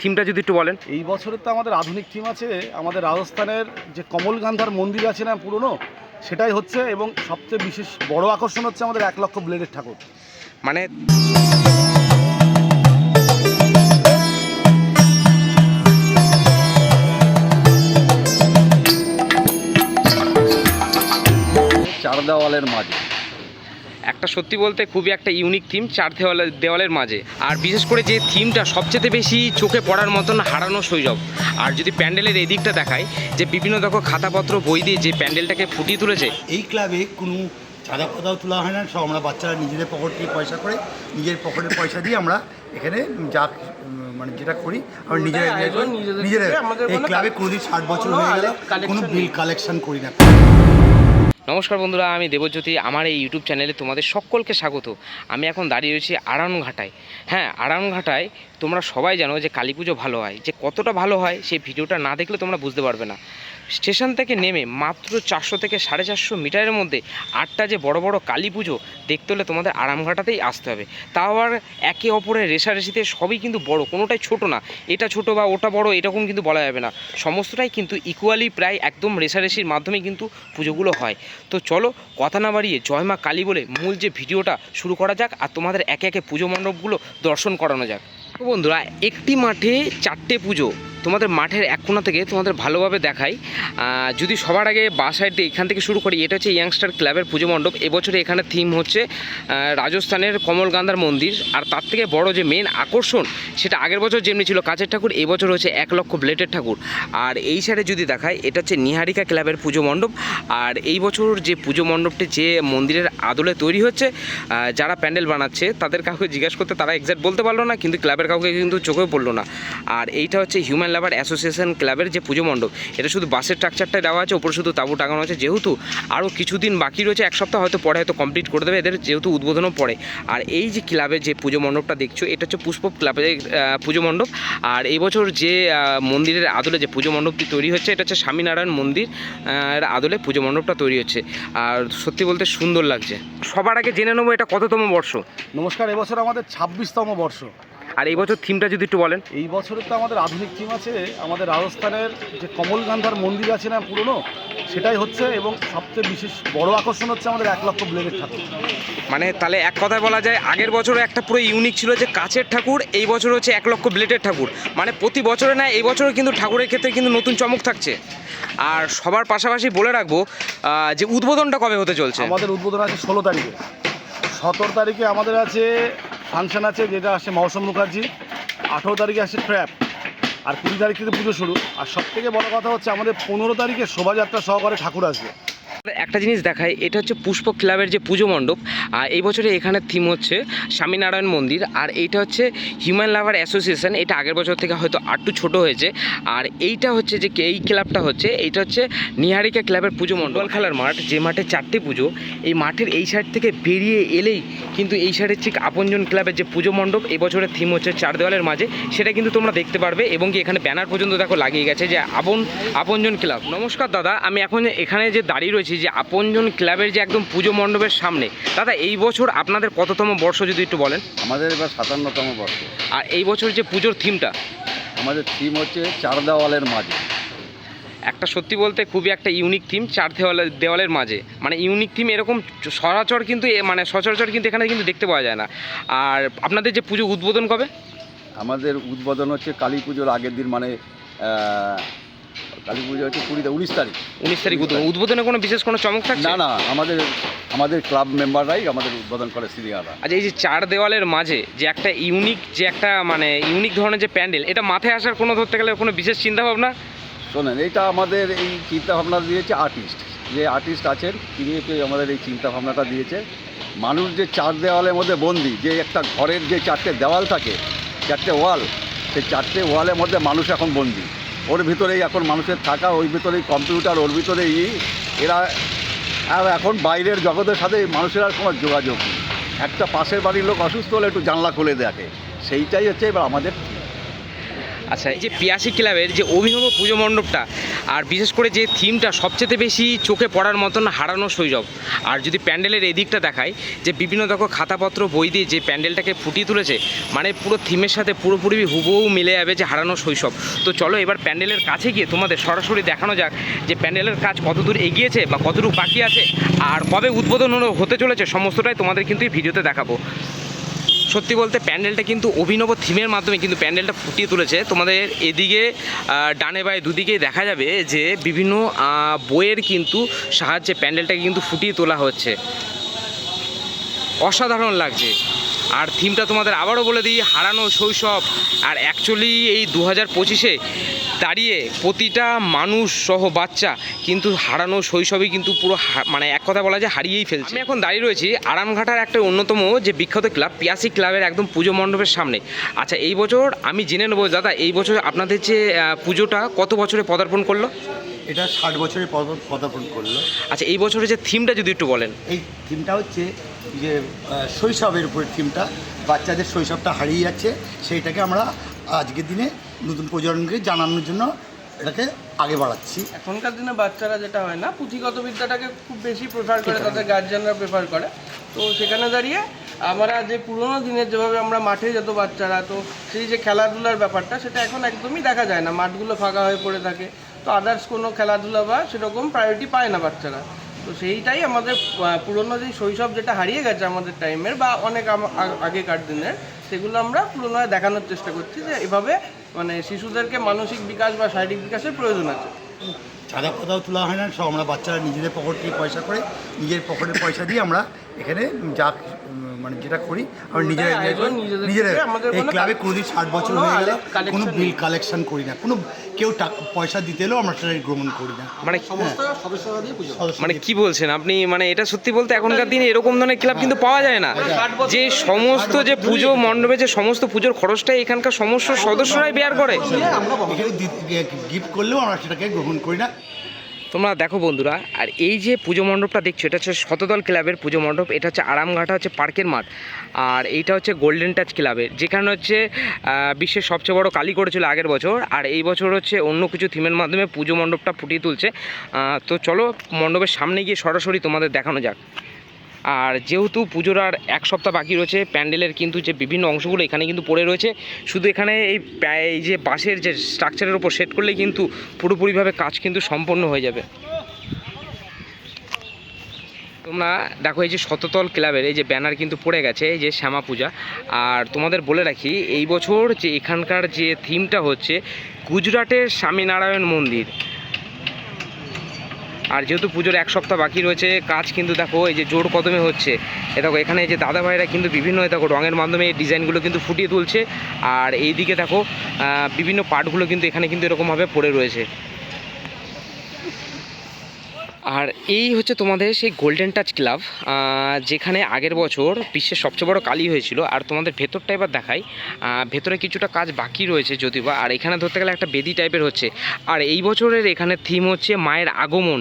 থিমটা যদি একটু বলেন। এই বছরের তো আমাদের আধুনিক থিম আছে আমাদের রাজস্থানের যে কমলগান্ধার মন্দির আছে না পুরনো সেটাই হচ্ছে এবং সবচেয়ে বিশেষ বড় আকর্ষণ হচ্ছে আমাদের এক লক্ষ ব্লেডের ঠাকুর। মানে চার দেওয়ালের মাঝে। একটা সত্যি বলতে খুবই একটা ইউনিক থিম চার দেওয়ালের দেওয়ালের মাঝে। আর বিশেষ করে যে থিমটা সবচেয়ে বেশি চোখে পড়ার মতন হারানো শৈশব। আর যদি প্যান্ডেলের এই দিকটা দেখায় যে বিভিন্ন দেখো খাতাপত্র বই দিয়ে যে প্যান্ডেলটাকে ফুটিয়ে তুলেছে। এই ক্লাবে কোনো চাঁদা পাতাও তোলা হয় না সব আমরা বাচ্চারা নিজেদের পকেট থেকে পয়সা করে নিজের পকেটের পয়সা দিয়ে আমরা এখানে যা মানে যেটা করি আমরা নিজেরা নিজেরা এই ক্লাবে কোনোদিন ষাট বছর হয়ে গেল কোনো বিল কালেকশন করি না। নমস্কার বন্ধুরা, আমি দেবজ্যোতি। আমার এই ইউটিউব চ্যানেলে তোমাদের সকলকে স্বাগত। আমি এখন দাঁড়িয়ে রয়েছি আড়ানঘাটায় হ্যাঁ আড়ানঘাটায় তোমরা সবাই জানো যে কালী পুজো ভালো হয়। যে কতটা ভালো হয়, সেই ভিডিওটা না দেখলে তোমরা বুঝতে পারবে না। স্টেশন থেকে নেমে মাত্র চারশো থেকে সাড়ে চারশো মিটারের মধ্যে আটটা যে বড় বড় কালী পুজো দেখতে হলে তোমাদের আরামঘাটাতেই আসতে হবে। তাও আবার একে অপরের রেশারেশিতে সবই কিন্তু বড়, কোনোটাই ছোট না। এটা ছোট বা ওটা বড় এরকম কিন্তু বলা যাবে না। সমস্তটাই কিন্তু ইকুয়ালি প্রায় একদম রেশারেশির মাধ্যমে কিন্তু পুজোগুলো হয়। তো চলো কথা না বাড়িয়ে জয় মা কালী বলে মূল যে ভিডিওটা শুরু করা যাক আর তোমাদের একে একে পুজো মণ্ডপগুলো দর্শন করানো যাক। বন্ধুরা, একটি মাঠে চারটে পুজো। তোমাদের মাঠের এক কোণা থেকে তোমাদের ভালোভাবে দেখাই। যদি সবার আগে বা সাইডে এখান থেকে শুরু করি, এটা হচ্ছে ইয়াংস্টার ক্লাবের পুজো মণ্ডপ। এবছরে এখানে থিম হচ্ছে রাজস্থানের কমলগান্ধার মন্দির। আর তার থেকে বড় যে মেন আকর্ষণ, সেটা আগের বছর যেমনি ছিল কাছের ঠাকুর এই বছর হচ্ছে এক লক্ষ ব্লেডের ঠাকুর। আর এই সাইডে যদি দেখায় এটা হচ্ছে নিহারিকা ক্লাবের পুজো মণ্ডপ। আর এই বছর যে পুজো মণ্ডপটি যে মন্দিরের আদলে তৈরি হচ্ছে যারা প্যান্ডেল বানাচ্ছে, তাদের কাউকে জিজ্ঞেস করতে তারা এক্সাক্ট বলতে পারল না, কিন্তু ক্লাবের কাউকে কিন্তু চোখেও পড়ল না। আর এইটা হচ্ছে হিউম্যান লাভার অ্যাসোসিয়েশন ক্লাবের যে পুজো মণ্ডপ, এটা শুধু বাসের স্ট্রাকচারটাই দেওয়া আছে, ওপরে শুধু তাঁবু টাঙানো আছে। যেহেতু আরও কিছুদিন বাকি রয়েছে, এক সপ্তাহ হয়তো পরে হয়তো কমপ্লিট করে দেবে, এদের যেহেতু উদ্বোধনও পড়ে। আর এই যে ক্লাবের যে পুজো মণ্ডপটা দেখছ, এটা হচ্ছে পুষ্প ক্লাবের পুজো মণ্ডপ। আর এই বছর যে মন্দিরের আদলে যে পুজো মণ্ডপটি তৈরি হচ্ছে, এটা হচ্ছে স্বামীনারায়ণ মন্দির এর আদলে পুজো মণ্ডপটা তৈরি হচ্ছে। আর সত্যি বলতে সুন্দর লাগছে। সবার আগে জেনে নেব এটা কততম বর্ষ। নমস্কার, এবছর আমাদের ছাব্বিশতম বর্ষ। আর এই বছর থিমটা যদি একটু বলেন। এই বছরের তো আমাদের আধুনিক থিম আছে আমাদের রাজস্থানের যে কমলগান্ধার মন্দির আছে না পুরনো সেটাই হচ্ছে এবং সবচেয়ে বিশেষ বড় আকর্ষণ হচ্ছে আমাদের এক লক্ষ ব্লেডের ঠাকুর। মানে তাহলে এক কথায় বলা যায় আগের বছরে একটা পুরো ইউনিক ছিল যে কাছের ঠাকুর এই বছর হচ্ছে এক লক্ষ ব্লেডের ঠাকুর। মানে প্রতি বছরে না এই বছরে কিন্তু ঠাকুরের ক্ষেত্রে কিন্তু নতুন চমক থাকছে। আর সবার পাশাপাশি বলে রাখব যে উদ্বোধনটা কবে হতে চলছে? আমাদের উদ্বোধন আছে ষোলো তারিখে। সতেরো তারিখে আমাদের আছে ফাংশন আছে, যেটা আসছে মৌসুম মুখার্জি, আঠেরো তারিখে আসছে ট্র্যাপ আর কুড়ি তারিখ থেকে পুজো শুরু। আর সব থেকে বড় কথা হচ্ছে, আমাদের পনেরো তারিখে শোভাযাত্রা সহকারে ঠাকুর আসবে। একটা জিনিস দেখায় এটা হচ্ছে পুষ্প ক্লাবের যে পুজো মণ্ডপ, আর এই বছরে এখানে থিম হচ্ছে স্বামীনারায়ণ মন্দির, আর এইটা হচ্ছে হিউম্যান লাভার অ্যাসোসিয়েশন এটা আগের বছর থেকে হয়তো আটটু ছোট হয়েছে, আর এইটা হচ্ছে যে এই ক্লাবটা হচ্ছে, এইটা হচ্ছে নিহারিকা ক্লাবের পুজো মণ্ডল খেলার মাঠ, যে মাঠে চারটে পুজো, এই মাঠের এই সাইড থেকে বেরিয়ে এলেই কিন্তু এই সাইডের ঠিক আপনজন ক্লাবের যে পুজো মণ্ডপ, এই বছরের থিম হচ্ছে চার দেওয়ালের মাঝে, সেটা কিন্তু তোমরা দেখতে পারবে, এবং কি এখানে ব্যানার পর্যন্ত দেখো লাগিয়ে গেছে যে আপন আপনজন ক্লাব। নমস্কার দাদা, আমি এখন এখানে যে দাঁড়িয়ে রয়েছি যে আপনজন ক্লাবের যে একদম পুজো মণ্ডপের সামনে দাদা এই বছর আপনাদের কততম বর্ষ যদি একটু বলেন? আমাদের এবার সাতান্নতম বর্ষ। আর এই বছর যে পুজোর থিমটা আমাদের থিম হচ্ছে চার দেওয়ালের মাঝে। একটা সত্যি বলতে খুবই একটা ইউনিক থিম চার দেওয়ালের দেওয়ালের মাঝে। মানে ইউনিক থিম এরকম সরাচর কিন্তু মানে সচরাচর কিন্তু এখানে কিন্তু দেখতে পাওয়া যায় না। আর আপনাদের যে পুজো উদ্বোধন কবে? আমাদের উদ্বোধন হচ্ছে কালী পুজোর আগের দিন মানে কালী পুজো হচ্ছে কুড়িতে উনিশ তারিখ। উনিশ তারিখ উদ্বোধন। উদ্বোধনে কোনো বিশেষ কোনো চমক থাকছে? না না আমাদের আমাদের ক্লাব মেম্বাররাই আমাদের উদ্বোধন করে সিরিয়ারা। আচ্ছা এই যে চার দেওয়ালের মাঝে যে একটা ইউনিক যে একটা মানে ইউনিক ধরনের যে প্যান্ডেল এটা মাথায় আসার কোনো ধরতে গেলে কোনো বিশেষ চিন্তা ভাবনা শোনেন এইটা আমাদের এই চিন্তা ভাবনা দিয়েছে আর্টিস্ট। যে আর্টিস্ট আছেন তিনি আমাদের এই চিন্তা ভাবনাটা দিয়েছে। মানুষ যে চার দেওয়ালের মধ্যে বন্দি যে একটা ঘরের যে চারটে দেওয়াল থাকে চারটে ওয়াল সেই চারটে ওয়ালের মধ্যে মানুষ এখন বন্দি। ওর ভিতরেই এখন মানুষের থাকা ওই ভিতরেই কম্পিউটার ওর ভিতরেই এরা, আর এখন বাইরের জগতের সাথে মানুষের আর কোনো যোগাযোগ নেই। একটা পাশের বাড়ির লোক অসুস্থ হলে একটু জানলা খুলে দেখে। সেইটাই হচ্ছে এবার আমাদের আচ্ছা এই যে পিয়াসি ক্লাবের যে অভিনব পুজো মণ্ডপটা, আর বিশেষ করে যে থিমটা সবচেয়ে বেশি চোখে পড়ার মতন হারানো শৈশব আর যদি প্যান্ডেলের এদিকটা দেখায় যে বিভিন্ন দেখো খাতাপত্র, বই দিয়ে যে প্যান্ডেলটাকে ফুটিয়ে তুলেছে মানে পুরো থিমের সাথে পুরোপুরি হুবহু মিলে যাবে যে হারানো শৈশব। তো চলো এবার প্যান্ডেলের কাছে গিয়ে তোমাদের সরাসরি দেখানো যাক যে প্যান্ডেলের কাজ কতদূর এগিয়েছে বা কতটুকু বাকি আছে, আর কবে উদ্বোধন হতে চলেছে, সমস্তটাই তোমাদের কিন্তু এই ভিডিওতে দেখাবো। সত্যি বলতে প্যান্ডেলটা কিন্তু অভিনব থিমের মাধ্যমে কিন্তু প্যান্ডেলটা ফুটিয়ে তুলেছে। তোমাদের এদিকে ডানে বায়ে দুদিকেই দেখা যাবে যে বিভিন্ন বইয়ের কিন্তু সাহায্যে প্যান্ডেলটাকে কিন্তু ফুটিয়ে তোলা হচ্ছে। অসাধারণ লাগছে। আর থিমটা তোমাদের আবারও বলে দিই, হারানো শৈশব। আর অ্যাকচুয়ালি এই দু হাজার পঁচিশে দাঁড়িয়ে প্রতিটা মানুষ সহ বাচ্চা কিন্তু হারানো শৈশবই কিন্তু পুরো মানে এক কথা বলা যায় হারিয়েই ফেলছে। আমি এখন দাঁড়িয়ে রয়েছি আরামঘাটার একটা অন্যতম যে বিখ্যাত ক্লাব, পিয়াসি ক্লাবের একদম পুজো মণ্ডপের সামনে। আচ্ছা এই বছর আমি জেনে নেব, দাদা, এই বছর আপনাদের যে পুজোটা কত বছরে পদার্পণ করল? এটা ষাট বছরের পদ- পদার্পণ করল। আচ্ছা এই বছরের যে থিমটা যদি একটু বলেন। এই থিমটা হচ্ছে যে শৈশবের উপরে থিমটা বাচ্চাদের শৈশবটা হারিয়ে যাচ্ছে সেইটাকে আমরা আজকের দিনে নতুন প্রজন্মকে জানানোর জন্য এটাকে আগে বাড়াচ্ছি। এখনকার দিনে বাচ্চারা যেটা হয় না পুঁথিগত বিদ্যাটাকে খুব বেশি প্রেফার করে তাদের গার্জিয়ানরা প্রেফার করে। তো সেখানে দাঁড়িয়ে আমরা যে পুরোনো দিনের যেভাবে আমরা মাঠে যেত বাচ্চারা তো সেই যে খেলাধুলার ব্যাপারটা সেটা এখন একদমই দেখা যায় না। মাঠগুলো ফাঁকা হয়ে পড়ে থাকে। তো আদার্স কোনো খেলাধুলা বা সেরকম প্রায়োরিটি পায় না বাচ্চারা। তো সেইটাই আমাদের পুরোনো যে শৈশব যেটা হারিয়ে গেছে আমাদের টাইমের বা অনেক আগেকার দিনের, সেগুলো আমরা পুরোনো দেখানোর চেষ্টা করছি যে এভাবে মানে শিশুদেরকে মানসিক বিকাশ বা শারীরিক বিকাশের প্রয়োজন আছে। চাঁদা পাতাও তোলা হয় না, সব আমরা বাচ্চারা নিজেদের পকেট থেকে পয়সা করে, নিজের পকেটের পয়সা দিয়ে আমরা এখানে যা মানে যেটা করি আমরা নিজেরা নিজেরা এই ক্লাবে কা- কোনোদিন ষাট বছর হয়ে গেল কোনো বিল কালেকশন করি না কোনো কেউ টাকা পয়সা দিতে এলেও আমরা সেটা গ্রহণ করি না। মানে মানে কি বলছেন? আপনি মানে এটা সত্যি বলতে এখনকার দিনে এরকম ধরনের ক্লাব কিন্তু পাওয়া যায় না। যে সমস্ত যে পুজো মণ্ডপে যে সমস্ত পুজোর খরচটাই এখানকার সমস্ত সদস্যরাই বেয়ার করে। গিফট করলেও আমরা সেটাকে গ্রহণ করি না। তোমরা দেখো বন্ধুরা, আর এই যে পুজো মণ্ডপটা দেখছ, এটা হচ্ছে শতদল ক্লাবের পুজো মণ্ডপ, এটা হচ্ছে আরামঘাটা হচ্ছে পার্কের মাঠ, আর এইটা হচ্ছে গোল্ডেন টাচ ক্লাবের, যেখানে হচ্ছে বিশ্বের সবচেয়ে বড় কালী করেছিল আগের বছর, আর এই বছর হচ্ছে অন্য কিছু থিমের মাধ্যমে পুজো মণ্ডপটা ফুটিয়ে তুলছে। তো চলো মণ্ডপের সামনে গিয়ে সরাসরি তোমাদের দেখানো যাক। আর যেহেতু পুজোর আর এক সপ্তাহ বাকি রয়েছে, প্যান্ডেলের কিন্তু যে বিভিন্ন অংশগুলো এখানে কিন্তু পড়ে রয়েছে, শুধু এখানে এই এই যে বাঁশের যে স্ট্রাকচারের উপর সেট করলে কিন্তু পুরোপুরিভাবে কাজ কিন্তু সম্পন্ন হয়ে যাবে। তোমরা দেখো এই যে শততল ক্লাবের এই যে ব্যানার কিন্তু পড়ে গেছে, এই যে শ্যামা পূজা। আর তোমাদের বলে রাখি, এই বছর যে এখানকার যে থিমটা হচ্ছে, গুজরাটের স্বামীনারায়ণ মন্দির। আর যেহেতু পুজোর এক সপ্তাহ বাকি রয়েছে, কাজ কিন্তু দেখো এই যে জোর কদমে হচ্ছে। এ দেখো, এখানে যে দাদা ভাইরা কিন্তু বিভিন্ন দেখো, রঙের মাধ্যমে এই ডিজাইনগুলো কিন্তু ফুটিয়ে তুলছে। আর এইদিকে দেখো বিভিন্ন পার্টগুলো কিন্তু এখানে কিন্তু এরকমভাবে পড়ে রয়েছে। আর এই হচ্ছে তোমাদের সেই গোল্ডেন টাচ ক্লাব যেখানে আগের বছর বিশ্বের সবচেয়ে বড় কালি হয়েছিল। আর তোমাদের ভেতরটা এবার দেখাই। ভেতরে কিছুটা কাজ বাকি রয়েছে যদিও বা, আর এখানে ধরতে গেলে একটা বেদি টাইপের হচ্ছে। আর এই বছরের এখানে থিম হচ্ছে মায়ের আগমন।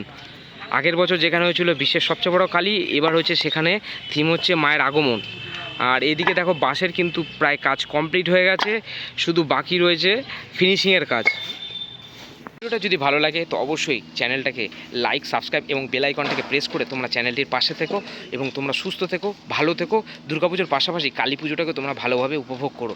আগের বছর যেখানে হয়েছিল বিশ্বের সবচেয়ে বড় কালি, এবার হচ্ছে সেখানে থিম হচ্ছে মায়ের আগমন। আর এদিকে দেখো বাঁশের কিন্তু প্রায় কাজ কমপ্লিট হয়ে গেছে। শুধু বাকি রয়েছে ফিনিশিংয়ের কাজ। ভিডিওটা যদি ভালো লাগে, তো অবশ্যই চ্যানেলটাকে লাইক সাবস্ক্রাইব এবং বেলাইকনটাকে প্রেস করে তোমরা চ্যানেলটির পাশে থেকো এবং তোমরা সুস্থ থেকো, ভালো থেকো। দুর্গাপুজোর পাশাপাশি কালী পুজোটাকে তোমরা ভালোভাবে উপভোগ করো।